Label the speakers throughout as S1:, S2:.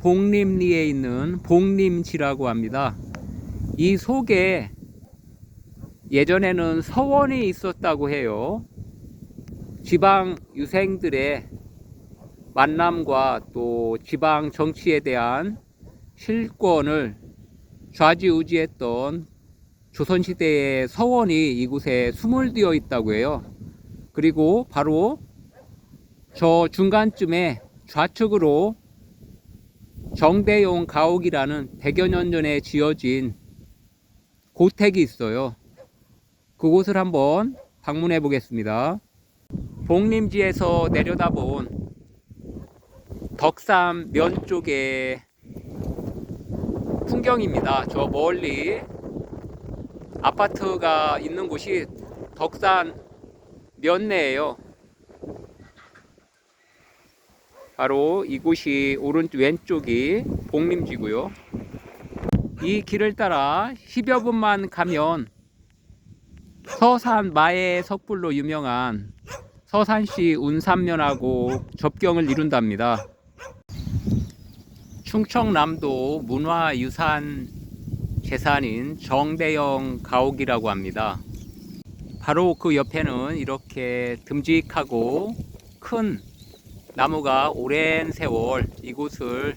S1: 복림리에 있는 복림지라고 합니다. 이 속에 예전에는 서원이 있었다고 해요. 지방 유생들의 만남과 또 지방 정치에 대한 실권을 좌지우지했던 조선시대의 서원이 이곳에 수몰되어 있다고 해요. 그리고 바로 저 중간쯤에 좌측으로 정대용 가옥이라는 100여 년 전에 지어진 고택이 있어요. 그곳을 한번 방문해 보겠습니다. 복림지에서 내려다본 덕산 면 쪽의 풍경입니다. 저 멀리 아파트가 있는 곳이 덕산 면내예요. 바로 이곳이 오른쪽 왼쪽이 복림지고요. 이 길을 따라 10여 분만 가면 서산 마의 석불로 유명한 서산시 운산면하고 접경을 이룬답니다. 충청남도 문화유산 재산인 정대영 가옥이라고 합니다. 바로 그 옆에는 이렇게 듬직하고 큰 나무가 오랜 세월 이곳을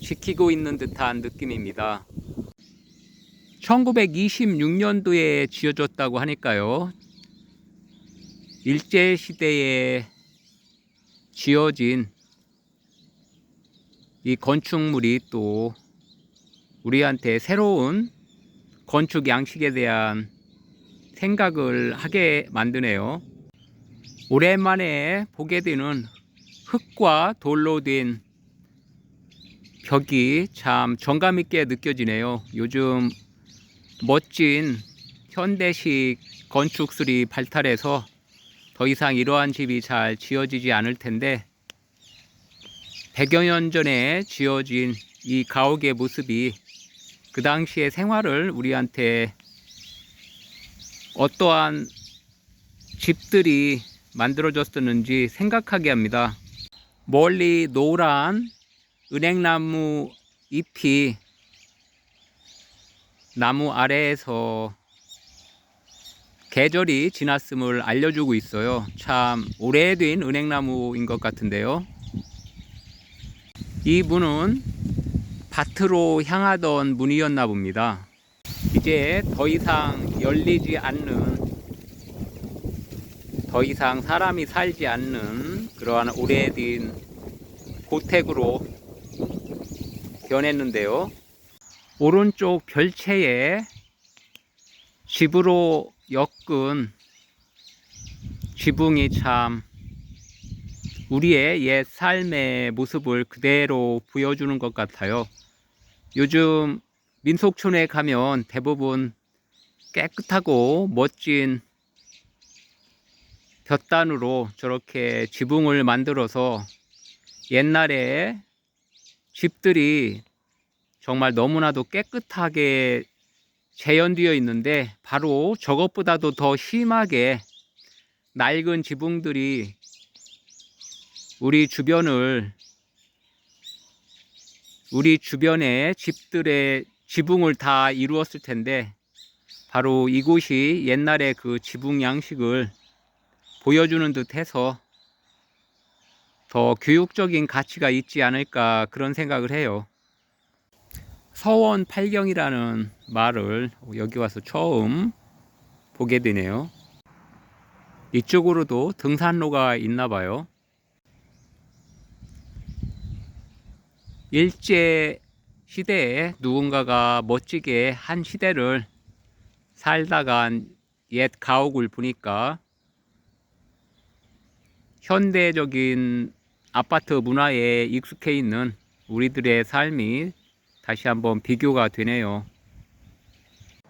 S1: 지키고 있는 듯한 느낌입니다. 1926년도에 지어졌다고 하니까요. 일제시대에 지어진 이 건축물이 또 우리한테 새로운 건축 양식에 대한 생각을 하게 만드네요. 오랜만에 보게 되는 흙과 돌로 된 벽이 참 정감 있게 느껴지네요. 요즘 멋진 현대식 건축술이 발달해서 더 이상 이러한 집이 잘 지어지지 않을 텐데 100여 년 전에 지어진 이 가옥의 모습이 그 당시의 생활을 우리한테 어떠한 집들이 만들어졌었는지 생각하게 합니다. 멀리 노란 은행나무 잎이 나무 아래에서 계절이 지났음을 알려주고 있어요. 참 오래된 은행나무인 것 같은데요. 이 문은 밭으로 향하던 문이었나 봅니다. 이제 더 이상 열리지 않는 더 이상 사람이 살지 않는 그러한 오래된 고택으로 변했는데요. 오른쪽 별채에 집으로 엮은 지붕이 참 우리의 옛 삶의 모습을 그대로 보여주는 것 같아요. 요즘 민속촌에 가면 대부분 깨끗하고 멋진 볕단으로 저렇게 지붕을 만들어서 옛날에 집들이 정말 너무나도 깨끗하게 재현되어 있는데 바로 저것보다도 더 심하게 낡은 지붕들이 우리 주변을 우리 주변의 집들의 지붕을 다 이루었을 텐데 바로 이곳이 옛날의 그 지붕 양식을 보여주는 듯 해서 더 교육적인 가치가 있지 않을까 그런 생각을 해요. 서원 팔경이라는 말을 여기 와서 처음 보게 되네요. 이쪽으로도 등산로가 있나 봐요. 일제 시대에 누군가가 멋지게 한 시대를 살다 간 옛 가옥을 보니까 현대적인 아파트 문화에 익숙해 있는 우리들의 삶이 다시 한번 비교가 되네요.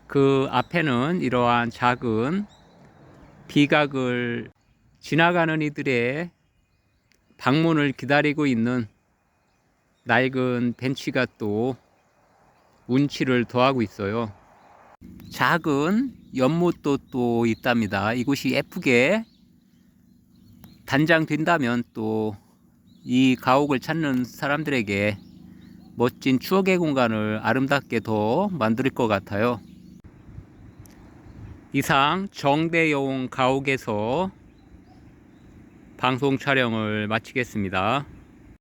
S1: 그 앞에는 이러한 작은 비각을 지나가는 이들의 방문을 기다리고 있는 낡은 벤치가 또 운치를 더하고 있어요. 작은 연못도 또 있답니다. 이곳이 예쁘게 단장 된다면 또 이 가옥을 찾는 사람들에게 멋진 추억의 공간을 아름답게 더 만들 것 같아요. 이상 정대용 가옥에서 방송 촬영을 마치겠습니다.